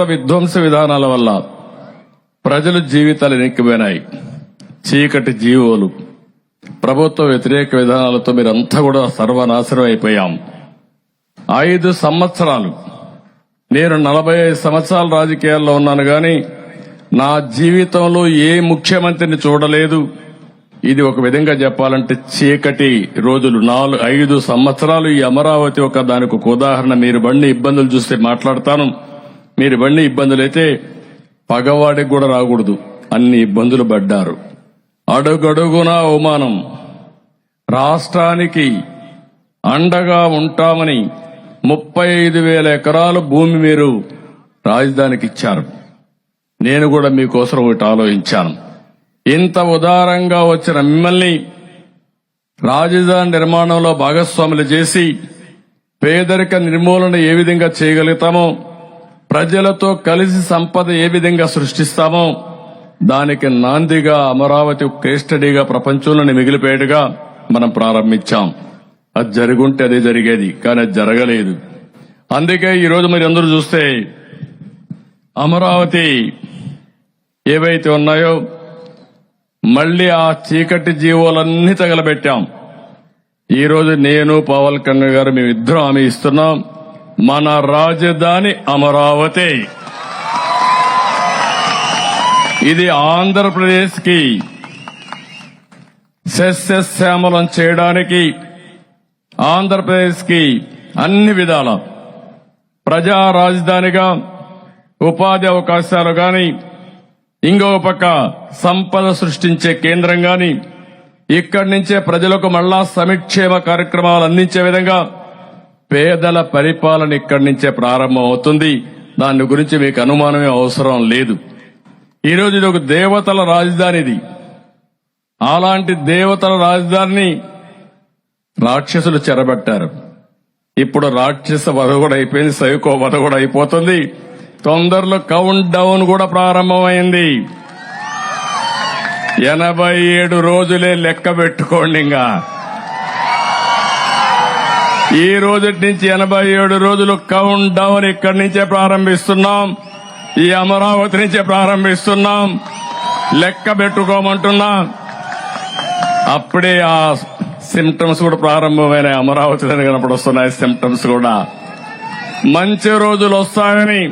పాత విధ్వంస విధానాల వల్ల ప్రజల జీవితాలు ఎనిక్కిపోయినాయి. చీకటి జీవోలు. ప్రభుత్వ వ్యతిరేక విధానాలతో మీరంతా కూడా సర్వనాశనం అయిపోయాం. ఐదు సంవత్సరాలు. నేను నలభై ఐదు సంవత్సరాల రాజకీయాల్లో ఉన్నాను గాని నా జీవితంలో ఏ ముఖ్యమంత్రిని చూడలేదు. ఇది ఒక విధంగా చెప్పాలంటే చీకటి రోజులు. నాలుగు ఐదు సంవత్సరాలు ఈ అమరావతి ఒక దానికి ఒక ఉదాహరణ. మీరు బండి ఇబ్బందులు చూస్తే మాట్లాడతాను. మీరు బండి ఇబ్బందులు అయితే పగవాడికి కూడా రాకూడదు. అన్ని ఇబ్బందులు పడ్డారు. అడుగడుగునా అవమానం. రాష్ట్రానికి అండగా ఉంటామని ముప్పై ఐదు వేల ఎకరాలు భూమి మీరు రాజధానికి ఇచ్చారు. నేను కూడా మీకోసం ఒకటి ఆలోచించాను. ఇంత ఉదారంగా వచ్చిన మిమ్మల్ని రాజధాని నిర్మాణంలో భాగస్వాములు చేసి పేదరిక నిర్మూలన ఏ విధంగా చేయగలుగుతామో ప్రజలతో కలిసి సంపద ఏ విధంగా సృష్టిస్తామో దానికి నాందిగా అమరావతి కేస్టడీగా ప్రపంచంలోని మిగిలిపోయేట్టుగా మనం ప్రారంభించాం. అది జరుగుంటే అదే జరిగేది కానీ అది జరగలేదు. అందుకే ఈరోజు మరి మీరు అందరూ చూస్తే అమరావతి ఏవైతే ఉన్నాయో మళ్ళీ ఆ చీకటి జీవోలన్నీ తగలబెట్టాం. ఈరోజు నేను పవన్ కళ్యాణ్ గారు మేమిద్దరం హామీ ఇస్తున్నాం. మన రాజధాని అమరావతి. ఇది ఆంధ్రప్రదేశ్కి సస్యశ్యామలం చేయడానికి ఆంధ్రప్రదేశ్కి అన్ని విధాల ప్రజా రాజధానిగా ఉపాధి అవకాశాలు గాని ఇంకో పక్క సంపద సృష్టించే కేంద్రం గాని ఇక్కడి నుంచే ప్రజలకు మళ్ళా సమిక్షేమ కార్యక్రమాలు అందించే విధంగా పేదల పరిపాలన ఇక్కడి నుంచే ప్రారంభం అవుతుంది. దాని గురించి మీకు అనుమానమే అవసరం లేదు. ఈ ఇది ఒక దేవతల రాజధాని ఇది. అలాంటి దేవతల రాజధానిని రాక్షసులు చెరబట్టారు. ఇప్పుడు రాక్షస వధ కూడా అయిపోయింది సైకో వధ కూడా అయిపోతుంది. తొందరలో కౌంట్ డౌన్ కూడా ప్రారంభమైంది. ఎనభై ఏడు రోజులే లెక్క పెట్టుకోండి ఇంకా. ఈ రోజు నుంచి ఎనభై ఏడు రోజులు కౌంట్ డౌన్ ఇక్కడి నుంచే ప్రారంభిస్తున్నాం. ఈ అమరావతి నుంచే ప్రారంభిస్తున్నాం. లెక్క పెట్టుకోమంటున్నాం. అప్పుడే ఆ సిమ్టమ్స్ కూడా ప్రారంభమైన అమరావతి కనపడొస్తున్నాయి సిమ్టమ్స్ కూడా. మంచి రోజులు వస్తాయని